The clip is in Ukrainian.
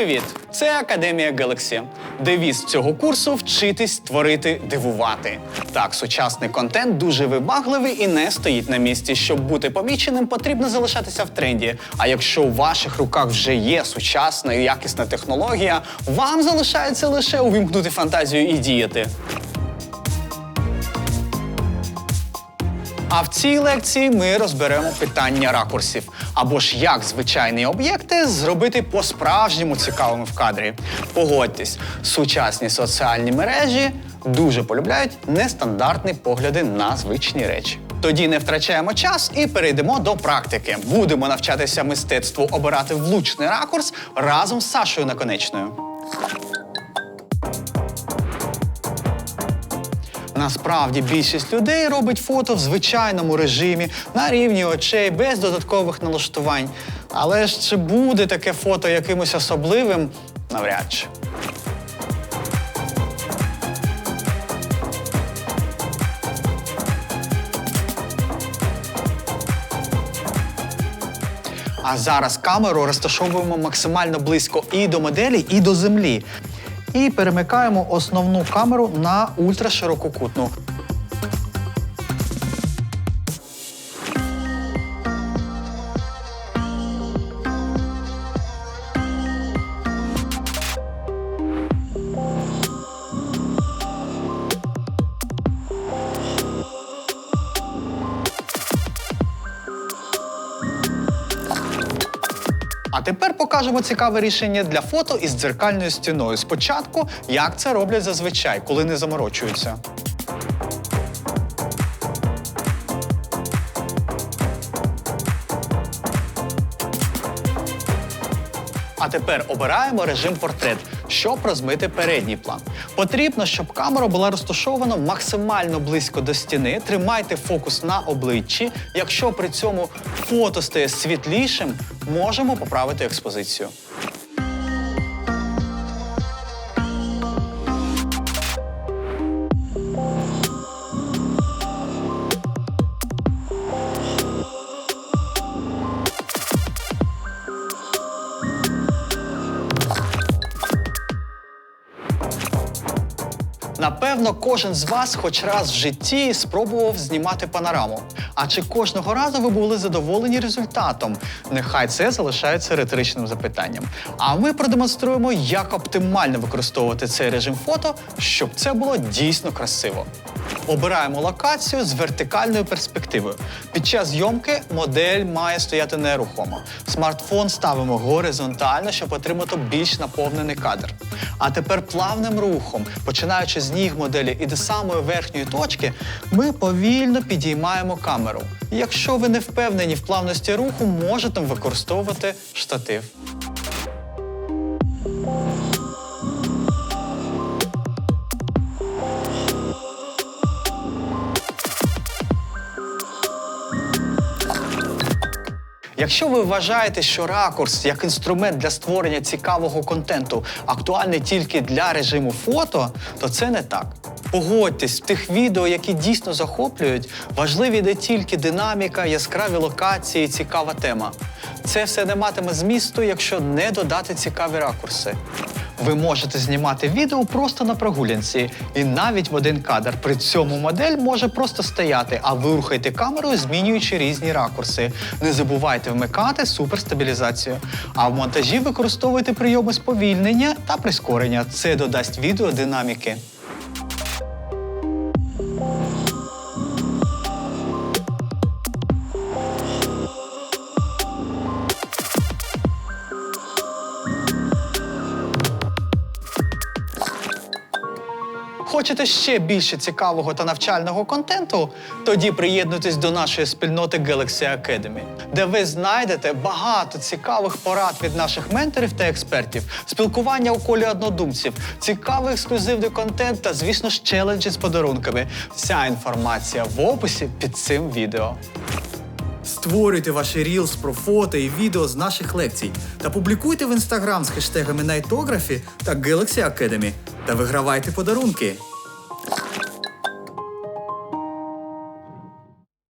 Привіт! Це Академія Galaxy. Девіз цього курсу вчитись творити, дивувати. Так, сучасний контент дуже вибагливий і не стоїть на місці. Щоб бути поміченим, потрібно залишатися в тренді. А якщо у ваших руках вже є сучасна і якісна технологія, вам залишається лише увімкнути фантазію і діяти. А в цій лекції ми розберемо питання ракурсів, або ж як звичайні об'єкти зробити по-справжньому цікавими в кадрі. Погодьтесь, сучасні соціальні мережі дуже полюбляють нестандартні погляди на звичні речі. Тоді не втрачаємо час і перейдемо до практики. Будемо навчатися мистецтву обирати влучний ракурс разом з Сашою Наконечною. Насправді більшість людей робить фото в звичайному режимі на рівні очей без додаткових налаштувань. Але ж чи буде таке фото якимось особливим? Навряд чи. А зараз камеру розташовуємо максимально близько і до моделі, і до землі. І перемикаємо основну камеру на ультраширококутну. А тепер покажемо цікаве рішення для фото із дзеркальною стіною. Спочатку, як це роблять зазвичай, коли не заморочуються. А тепер обираємо режим портрет, щоб розмити передній план. Потрібно, щоб камера була розташована максимально близько до стіни. Тримайте фокус на обличчі. Якщо при цьому фото стає світлішим, можемо поправити експозицію. Напевно, кожен з вас хоч раз в житті спробував знімати панораму. А чи кожного разу ви були задоволені результатом? Нехай це залишається риторичним запитанням. А ми продемонструємо, як оптимально використовувати цей режим фото, щоб це було дійсно красиво. Обираємо локацію з вертикальною перспективою. Під час зйомки модель має стояти нерухомо. Смартфон ставимо горизонтально, щоб отримати більш наповнений кадр. А тепер плавним рухом, починаючи з ніг моделі і до самої верхньої точки, ми повільно підіймаємо камеру. Якщо ви не впевнені в плавності руху, можете використовувати штатив. Якщо ви вважаєте, що ракурс як інструмент для створення цікавого контенту актуальний тільки для режиму фото, то це не так. Погодьтесь, в тих відео, які дійсно захоплюють, важливі не тільки динаміка, яскраві локації, цікава тема. Це все не матиме змісту, якщо не додати цікаві ракурси. Ви можете знімати відео просто на прогулянці і навіть в один кадр. При цьому модель може просто стояти, а ви рухаєте камерою, змінюючи різні ракурси. Не забувайте вмикати суперстабілізацію. А в монтажі використовуйте прийоми сповільнення та прискорення. Це додасть відео динаміки. Хочете ще більше цікавого та навчального контенту? Тоді приєднуйтесь до нашої спільноти Galaxy Academy, де ви знайдете багато цікавих порад від наших менторів та експертів, спілкування у колі однодумців, цікавий ексклюзивний контент та, звісно ж, челенджі з подарунками. Вся інформація в описі під цим відео. Створюйте ваші рілс про фото і відео з наших лекцій та публікуйте в інстаграм з хештегами Найтографі та Galaxy Academy та вигравайте подарунки.